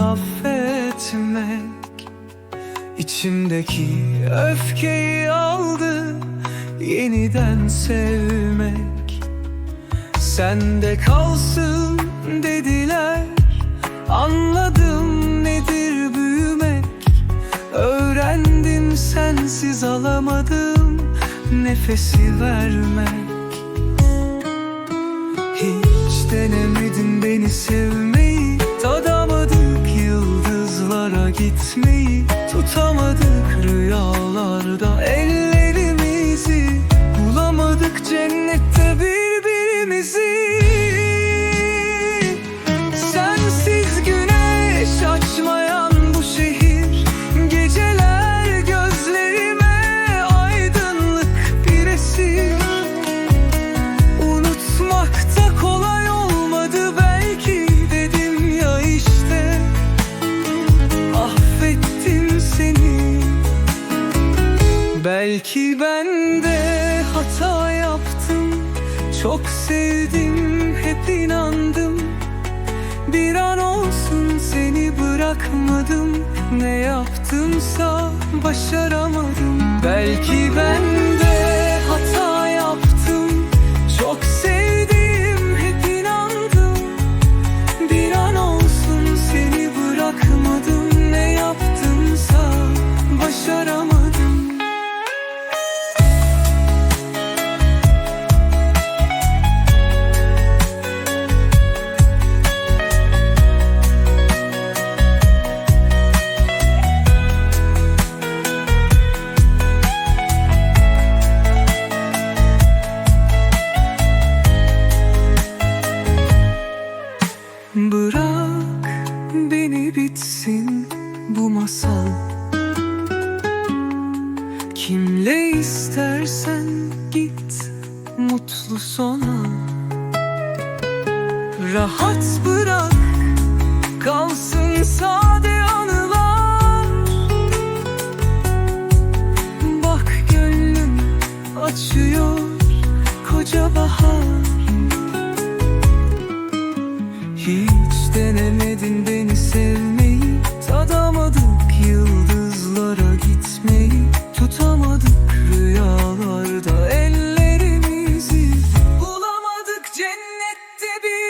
affetmek İçimdeki öfkeyi aldı Yeniden sevmek. Sende kalsın dediler Anladım nedir büyümek. Öğrendim sensiz alamadım Nefesi vermek. Hiç denemedin beni sevmeyi cennette birbirimizi. Sensiz güneş açmayan bu şehir Geceler gözlerime aydınlık bir esir Unutmak da kolay olmadı belki dedim ya işte. Affettim seni. Belki ben de hata yaptım. Çok sevdim hep inandım. Bir an olsun seni bırakmadım. Ne yaptımsa başaramadım. Belki ben Kimle istersen git mutlu sona. Rahat bırak kalsın sade anılar. Bak gönlüm açıyor koca bahar. Hiç denemedin beni sevmeyi Tadamadık yıldızlara gitmeyi Baby.